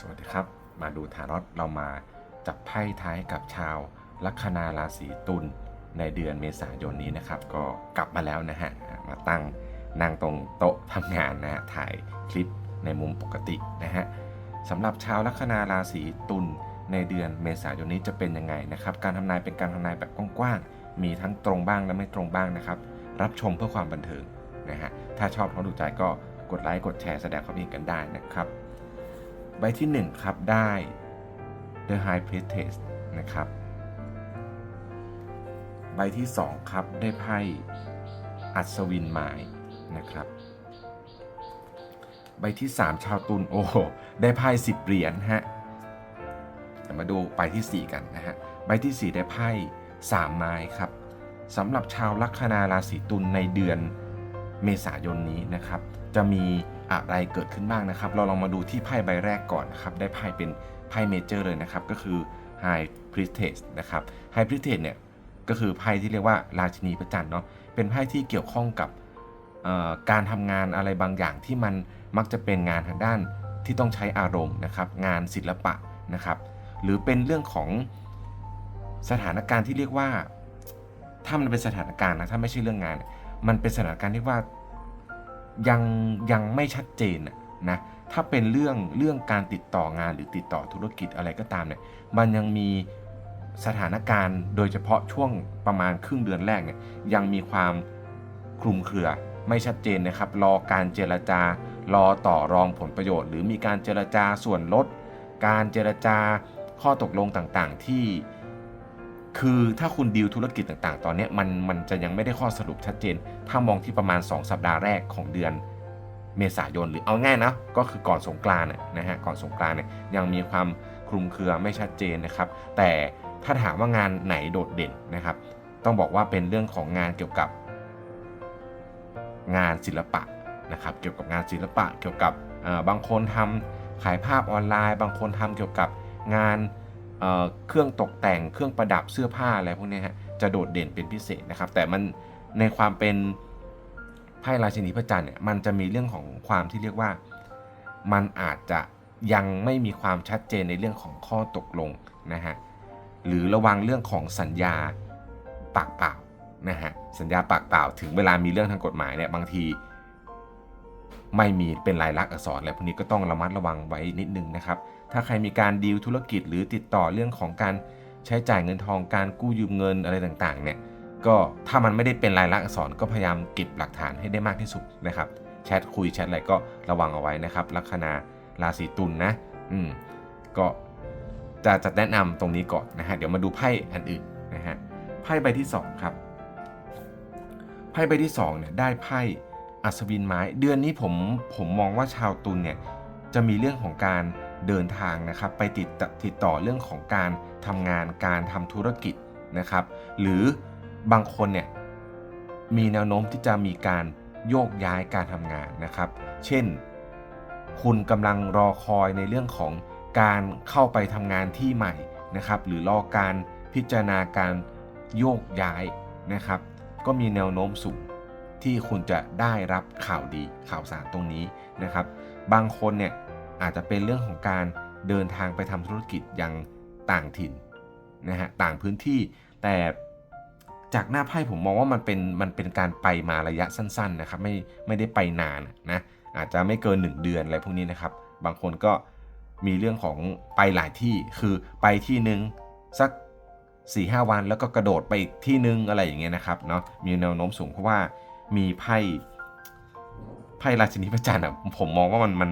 สวัสดีครับ มาดูทารอตเรามาจับไพ่ท้ายกับชาวลัคนาราศีตุลในเดือนเมษายนนี้นะครับ ก็กลับมาแล้วนะฮะ มาตั้งนั่งตรงโต๊ะทำงานนะฮะถ่ายคลิปในมุมปกตินะฮะสำหรับชาวลัคนาราศีตุลในเดือนเมษายนนี้จะเป็นยังไงนะครับ การทำนายเป็นการทำนายแบบกว้างๆมีทั้งตรงบ้างและไม่ตรงบ้างนะครับ รับชมเพื่อความบันเทิงนะฮะถ้าชอบท้องดูใจก็กดไลค์กดแชร์แสดงความเห็นกันได้นะครับ ใบที่ 1 ครับได้ The High Priestess นะครับ ใบที่ 2 ครับได้ไพ่อัศวินไม้นะครับ ใบที่ 3 ชาวตุลโอ้ได้ไพ่สิบเหรียญฮะเดี๋ยวมาดูใบที่ 4 กันนะฮะ ใบที่ 4 ได้ไพ่สามไม้ครับสำหรับชาวลัคนาราศีตุลในเดือนเมษายนนี้นะครับ จะมี อะไรเกิดขึ้นบ้างนะครับ เราลองมาดูที่ไพ่ใบแรกก่อนนะครับ ได้ไพ่เป็นไพ่เมเจอร์เลยนะครับ ก็คือ High Priestess นะครับ High Priestess เนี่ยก็คือไพ่ที่เรียกว่าราชินีพระจันเนาะ เป็นไพ่ที่เกี่ยวข้องกับการทำงานอะไรบางอย่างที่มันมักจะเป็นงานทางด้านที่ต้องใช้อารมณ์นะครับ งานศิลปะนะครับ หรือเป็นเรื่องของสถานการณ์ที่เรียกว่า ถ้ามันเป็นสถานการณ์นะ ถ้าไม่ใช่เรื่องงาน มันเป็นสถานการณ์ที่ว่า ยังยังไม่ชัดเจนนะถ้าเป็นเรื่องเรื่องการติดต่องานหรือติดต่อธุรกิจอะไรก็ตามเนี่ยมันยังมีสถานการณ์โดยเฉพาะช่วงประมาณครึ่งเดือนแรกเนี่ยยังมีความคลุมเครือไม่ชัดเจนนะครับ รอการเจรจา รอต่อรองผลประโยชน์ หรือมีการเจรจาส่วนลด การเจรจาข้อตกลงต่างๆ ที่ คือถ้าคุณดีลธุรกิจต่างๆ ตอนนี้มันมันจะยังไม่ได้ข้อสรุปชัดเจน ถ้ามองที่ประมาณ 2 สัปดาห์แรกของเดือนเมษายนหรือเอาง่ายนะก็คือก่อนสงกรานต์นะฮะก่อนสงกรานต์เนี่ยยังมีความคลุมเครือไม่ชัดเจนนะครับ แต่ถ้าถามว่างานไหนโดดเด่นนะครับ ต้องบอกว่าเป็นเรื่องของงานเกี่ยวกับ งานศิลปะนะครับ เกี่ยวกับงานศิลปะ เกี่ยวกับเอ่อบางคนทำขายภาพออนไลน์ บางคนทำเกี่ยวกับงาน เเครื่องตกแต่งเครื่องประดับเสื้อผ้าอะไรพวกนี้ฮะจะโดดเด่นเป็นพิเศษนะครับ แต่มันในความเป็นไพ่ราชินีพระจันทร์เนี่ยมันจะมีเรื่องของความที่เรียกว่า มันอาจจะยังไม่มีความชัดเจนในเรื่องของข้อตกลงนะฮะหรือระวังเรื่องของสัญญาปากเปล่านะฮะสัญญาปากเปล่าถึงเวลามีเรื่องทางกฎหมายเนี่ยบางที ไม่มีเป็นลายลักษณ์อักษรอะไรพวกนี้ก็ต้องระมัดระวังไว้นิดนึงนะครับ ถ้าใครมีการดีลธุรกิจหรือติดต่อเรื่องของการใช้จ่ายเงินทองการกู้ยืมเงินอะไรต่างๆเนี่ยก็ถ้ามันไม่ได้เป็นลายลักษณ์อักษรก็พยายามเก็บหลักฐานให้ได้มากที่สุดนะครับแชทคุยแชทอะไรก็ระวังเอาไว้นะครับลัคนาราศีตุลนนะอืมก็จะจะแนะนำตรงนี้ก่อนนะฮะเดี๋ยวมาดูไพ่อันอื่นนะฮะไพ่ใบที่สองครับ ไพ่ใบที่สองเนี่ยได้ไพ่ อัศวินไม้เดือนนี้ผมผมมองว่าชาวตุลเนี่ยจะมีเรื่องของการเดินทางนะครับ ไปติดติดต่อเรื่องของการทำงานการทำธุรกิจนะครับ หรือบางคนเนี่ยมีแนวโน้มที่จะมีการโยกย้ายการทำงานนะครับ เช่น คุณกำลังรอคอยในเรื่องของการเข้าไปทำงานที่ใหม่นะครับ หรือรอการพิจารณาการโยกย้ายนะครับ ก็มีแนวโน้มสูง ที่คุณจะได้รับข่าวดีข่าวสารตรงนี้นะครับ บางคนเนี่ยอาจจะเป็นเรื่องของการเดินทางไปทำธุรกิจยังต่างถิ่นนะฮะต่างพื้นที่แต่จากหน้าไพ่ผมมองว่ามันเป็นมันเป็นการไปมาระยะสั้นๆนะครับไม่ไม่ได้ไปนานนะอาจจะไม่เกิน 1 เดือนอะไรพวกนี้นะครับ บางคนก็มีเรื่องของไปหลายที่คือไปที่หนึ่งสัก4ีหวันแล้วก็กระโดดไปอีกที่หนึงอะไรอย่างเงี้ยนะครับเนาะมีแนวโน้มสูงเพราะว่า มีไพ่ไพ่ราชินีพระจันทร์อะผมมองว่ามันมัน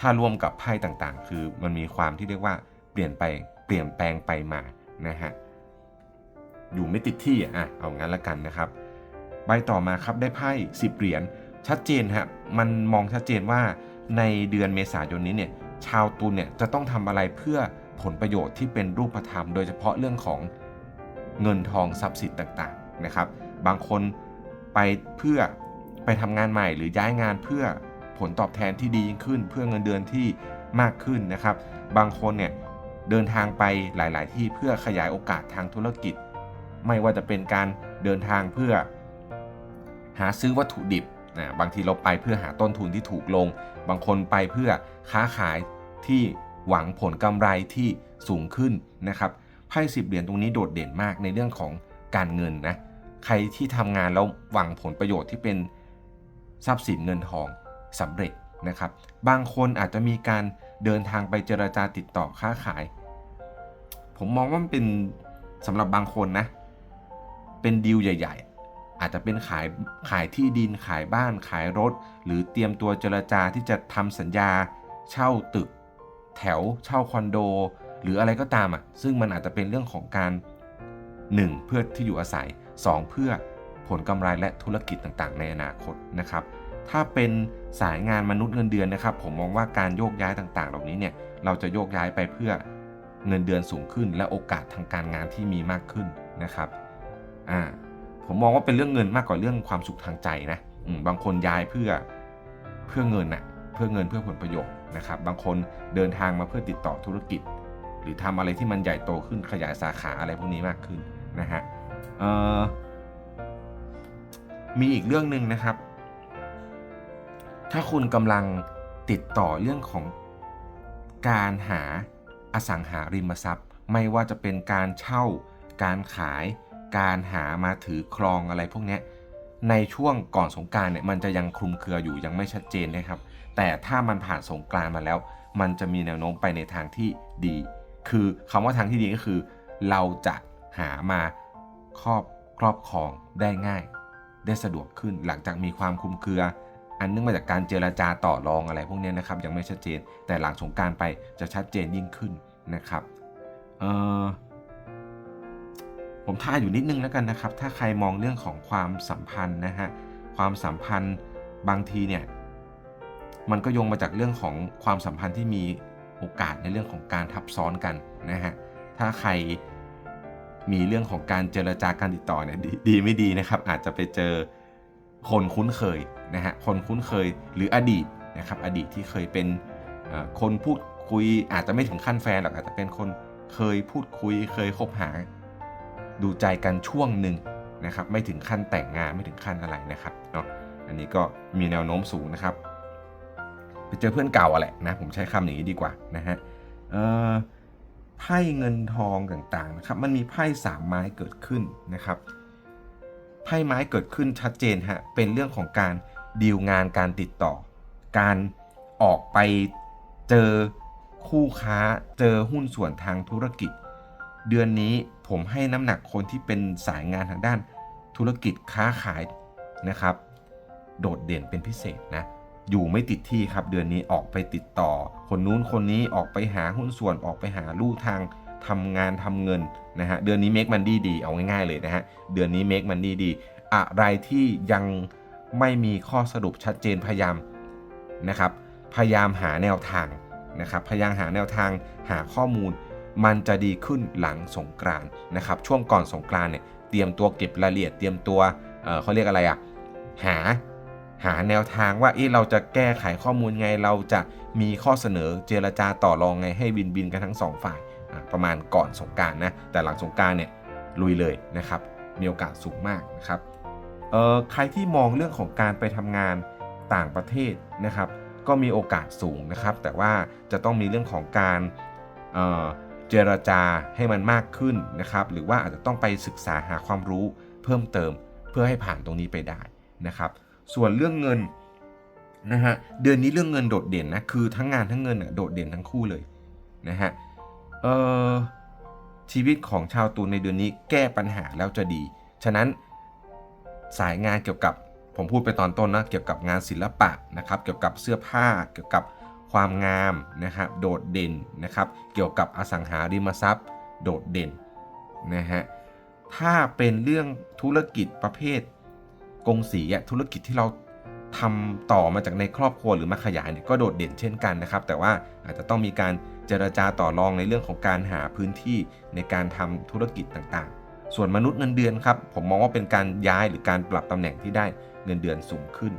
ถ้าร่วมกับไพ่ต่างๆ คือมันมีความที่เรียกว่าเปลี่ยนไปเปลี่ยนแปลงไปมานะฮะอยู่ไม่ติดที่อะเอางั้นละกันนะครับ ใบต่อมาครับได้ไพ่สิบเหรียญชัดเจนฮะมันมองชัดเจนว่าในเดือนเมษายนนี้เนี่ยชาวตุลเนี่ยจะต้องทำอะไรเพื่อผลประโยชน์ที่เป็นรูปธรรม โดยเฉพาะเรื่องของเงินทองทรัพย์สินต่างๆนะครับ บางคน ไปเพื่อไปทำงานใหม่หรือย้ายงานเพื่อผลตอบแทนที่ดียิ่งขึ้น เพื่อเงินเดือนที่มากขึ้นนะครับ บางคนเนี่ยเดินทางไปหลาย ๆ ที่เพื่อขยายโอกาสทางธุรกิจ ไม่ว่าจะเป็นการเดินทางเพื่อ หาซื้อวัตถุดิบนะบางทีเราไปเพื่อหาต้นทุนที่ถูกลง บางคนไปเพื่อค้าขายที่หวังผลกำไรที่สูงขึ้นนะครับไพ่สิบเหรียญตรงนี้โดดเด่นมากในเรื่องของการเงินนะ ใครที่ทำงานแล้วหวังผลประโยชน์ที่เป็นทรัพย์สินเงินทองสำเร็จนะครับ บางคนอาจจะมีการเดินทางไปเจรจาติดต่อค้าขาย ผมมองว่ามันเป็นสำหรับบางคนนะ เป็นดีลใหญ่ ๆ อาจจะเป็นขายขายที่ดินขายบ้านขายรถ หรือเตรียมตัวเจรจาที่จะทำสัญญา เช่าตึก แถวเช่าคอนโด หรืออะไรก็ตามอะซึ่งมันอาจจะเป็นเรื่องของการ 1. เพื่อที่อยู่อาศัย 2. เพื่อผลกำไรและธุรกิจต่างๆ ในอนาคตนะครับ ถ้าเป็นสายงานมนุษย์เงินเดือนนะครับ ผมมองว่าการโยกย้ายต่างๆ เหล่านี้เนี่ยเราจะโยกย้ายไปเพื่อเงินเดือนสูงขึ้น และโอกาสทางการงานที่มีมากขึ้นนะครับอ่าผมมองว่าเป็นเรื่องเงินมากกว่าเรื่องความสุขทางใจนะบางคนย้ายเพื่อเพื่อเงินนะเพื่อเงินเพื่อผลประโยชน์นะครับ บางคนเดินทางมาเพื่อติดต่อธุรกิจ หรือทำอะไรที่มันใหญ่โตขึ้นขยายสาขาอะไรพวกนี้มากขึ้นนะฮะ มีอีกเรื่องหนึ่งนะครับ ถ้าคุณกำลังติดต่อเรื่องของการหาอสังหาริมทรัพย์ ไม่ว่าจะเป็นการเช่า การขาย การหามาถือครองอะไรพวกนี้ในช่วงก่อนสงการเนี่ยมันจะยังคลุมเครืออยู่ยังไม่ชัดเจนนะครับ แต่ถ้ามันผ่านสงกานต์มาแล้ว มันจะมีแนวโน้มไปในทางที่ดี คือคำว่าทางที่ดีก็คือ เราจะหามา ครอบครอบครองได้ง่าย ได้สะดวกขึ้นหลังจากมีความคุมเครือ อันเนื่องมาจากการเจรจาต่อรองอะไรพวกนี้นะครับยังไม่ชัดเจน แต่หลังสงกรารไปจะชัดเจนยิ่งขึ้นนะครับเออผมท่ายอยู่นิดนึงแล้วกันนะครับ ถ้าใครมองเรื่องของความสัมพันธ์นะฮะความสัมพันธ์บางทีเนี่ยมันก็โยงมาจากเรื่องของความสัมพันธ์ที่มีโอกาสในเรื่องของการทับซ้อนกันนะฮะถ้าใคร มีเรื่องของการเจรจาการติดต่อเนี่ยดดีไม่ดีนะครับ อาจจะไปเจอคนคุ้นเคยนะฮะคนคุ้นเคยหรืออดีตนะครับอดีตที่เคยเป็นคนพูดคุยอาจจะไม่ถึงขั้นแฟนหรอกอาจจะเป็นคนเคยพูดคุยเคยคบหา ดูใจกันช่วงหนึ่งนะครับไม่ถึงขั้นแต่งงานไม่ถึงขั้นอะไรนะครับเนาะอันนี้ก็มีแนวโน้มสูงนะครับ ไปเจอเพื่อนเก่าอะแหละนะผมใช้คำอย่างนี้ดีกว่านะฮะเอ่อ ไพ่เงินทองต่างๆนะครับ มันมีไพ่สามไม้เกิดขึ้นนะครับ ไพ่ไม้เกิดขึ้นชัดเจนฮะ เป็นเรื่องของการดีลงานการติดต่อ การออกไปเจอคู่ค้า เจอหุ้นส่วนทางธุรกิจ เดือนนี้ผมให้น้ำหนักคนที่เป็นสายงานทางด้านธุรกิจค้าขายนะครับ โดดเด่นเป็นพิเศษนะ อยู่ไม่ติดที่ครับเดือนนี้ออกไปติดต่อ คนนู้นคนนี้ออกไปหาหุ้นส่วนออกไปหาลู่ทางทำงานทำเงินนะฮะเดือนนี้ make money ดีเอาง่ายๆเลยนะฮะเดือนนี้ make money ดีอะไรที่ยังไม่มีข้อสรุปชัดเจนพยายามนะครับพยายามหาแนวทางนะครับพยายามหาแนวทางหาข้อมูล มันจะดีขึ้นหลังสงกรานนะครับช่วงก่อนสงกรานเนี่ยเตรียมตัวเก็บรายละเอียดเตรียมตัวเอ่อเขาเรียกอะไรอะหา หาแนวทางว่าเอ๊ะเราจะแก้ไขข้อมูลไงเราจะมีข้อเสนอเจรจาต่อรองไงให้บินบินกันทั้งสองฝ่ายประมาณก่อนสงกรารนะแต่หลังสงกรารเนี่ยลุยเลยนะครับ มีโอกาสสูงมากนะครับเอ่อใครที่มองเรื่องของการไปทำงานต่างประเทศนะครับ ก็มีโอกาสสูงนะครับ แต่ว่าจะต้องมีเรื่องของการเอ่อเจรจาให้มันมากขึ้นนะครับ หรือว่าอาจจะต้องไปศึกษาหาความรู้เพิ่มเติมเพื่อให้ผ่านตรงนี้ไปได้นะครับ ส่วนเรื่องเงินนะฮะเดือนนี้เรื่องเงินโดดเด่นนะคือทั้งงานทั้งเงินน่ะโดดเด่นทั้งคู่เลยนะฮะเอ่อชีวิตของชาวตุลในเดือนนี้แก้ปัญหาแล้วจะดี ฉะนั้นสายงานเกี่ยวกับผมพูดไปตอนต้นนะเกี่ยวกับงานศิลปะนะครับ เกี่ยวกับเสื้อผ้า เกี่ยวกับความงามนะครับโดดเด่นนะครับ เกี่ยวกับอสังหาริมทรัพย์ โดดเด่นนะฮะถ้าเป็นเรื่องธุรกิจประเภท กงสีธุรกิจที่เราทำต่อมาจากในครอบครัวหรือมาขยายเนี่ยก็โดดเด่นเช่นกันนะครับ แต่ว่าอาจจะต้องมีการเจรจาต่อรองในเรื่องของการหาพื้นที่ในการทำธุรกิจต่างๆ ส่วนมนุษย์เงินเดือนครับผมมองว่าเป็นการย้ายหรือการปรับตำแหน่งที่ได้เงินเดือนสูงขึ้น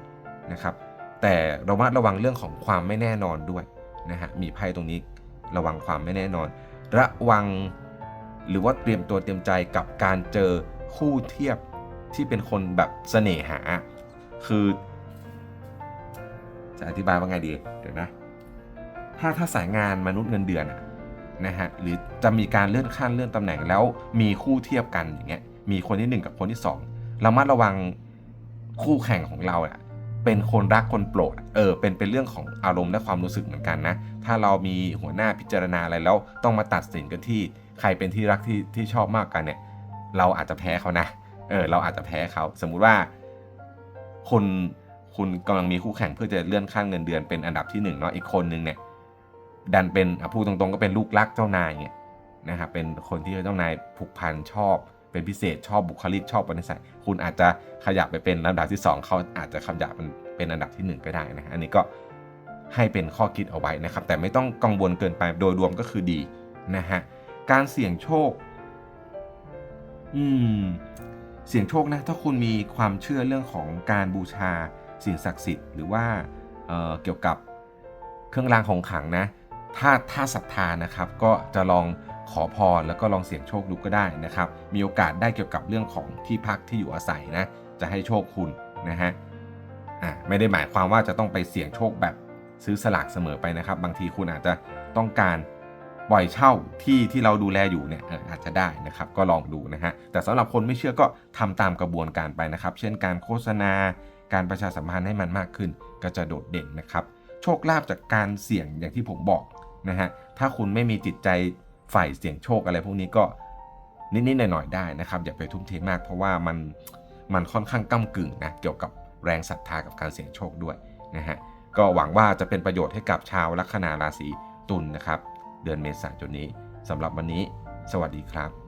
นะครับ แต่ระมัดระวังเรื่องของความไม่แน่นอนด้วยนะฮะมีไพ่ตรงนี้ระวังความไม่แน่นอน ระวังหรือว่าเตรียมตัวเตรียมใจกับการเจอคู่เทียบ ที่เป็นคนแบบเสน่หา คือ จะอธิบายว่าไงดี เดี๋ยวนะ ถ้าถ้าสายงานมนุษย์เงินเดือนนะฮะ หรือจะมีการเลื่อนขั้นเลื่อนตำแหน่งแล้วมีคู่เทียบกันอย่างเงี้ย มีคนที่หนึ่งกับคนที่สองเรามาระวังคู่แข่งของเราอะเป็นคนรักคนโปรด เออ เป็นเป็นเรื่องของอารมณ์และความรู้สึกเหมือนกันนะ ถ้าเรามีหัวหน้าพิจารณาอะไรแล้วต้องมาตัดสินกันที่ใครเป็นที่รักที่ที่ชอบมากกันเนี่ย เราอาจจะแพ้เขานะ เออเราอาจจะแพ้เขาสมมุติว่าคุณคุณกำลังมีคู่แข่งเพื่อจะเลื่อนขั้นเงินเดือนเป็นอันดับที่หนึ่งเนาะอีกคนนึงเนี่ยดันเป็นพูดตรงๆก็เป็นลูกรักเจ้านายเนี่ยนะครับเป็นคนที่เจ้านายผูกพันชอบ เป็นพิเศษชอบบุคลิกชอบปณิสัยคุณอาจจะขยับไปเป็นลำดับที่สองเขาอาจจะขยับเป็นเป็นอันดับที่หนึ่งก็ได้นะอันนี้ก็ให้เป็นข้อคิดเอาไว้นะครับ แต่ไม่ต้องกังวลเกินไปโดยรวมก็คือดีนะฮะการเสี่ยงโชค อืม เสี่ยงโชคนะถ้าคุณมีความเชื่อเรื่องของการบูชาสิ่งศักดิ์สิทธิ์หรือว่าเเกี่ยวกับเครื่องรางของขลังนะ ถ้าถ้าศรัทธานะครับก็จะลองขอพรแล้วก็ลองเสี่ยงโชคดูก็ได้นะครับ มีโอกาสได้เกี่ยวกับเรื่องของที่พักที่อยู่อาศัยนะ จะให้โชคคุณนะฮะอะไม่ได้หมายความว่าจะต้องไปเสี่ยงโชคแบบซื้อสลากเสมอไปนะครับ บางทีคุณอาจจะต้องการ ปล่อยเช่าที่ที่เราดูแลอยู่เนี่ยอาจจะได้นะครับก็ลองดูนะฮะแต่สำหรับคนไม่เชื่อก็ทำตามกระบวนการไปนะครับ เช่นการโฆษณา การประชาสัมพันธ์ให้มันมากขึ้น ก็จะโดดเด่นนะครับ โชคลาภจากการเสี่ยงอย่างที่ผมบอกนะฮะถ้าคุณไม่มีจิตใจฝ่ายเสี่ยงโชคอะไรพวกนี้ก็นิดๆหน่อยๆได้นะครับ อย่าไปทุ่มเทมากเพราะว่ามันมันค่อนข้างก้ากึ่งนะเกี่ยวกับแรงศรัทธากับการเสี่ยงโชคด้วยนะฮะก็หวังว่าจะเป็นประโยชน์ให้กับชาวลัคนาราศีตุลนะครับ เดือนเมษายนนี้สำหรับวันนี้ สวัสดีครับ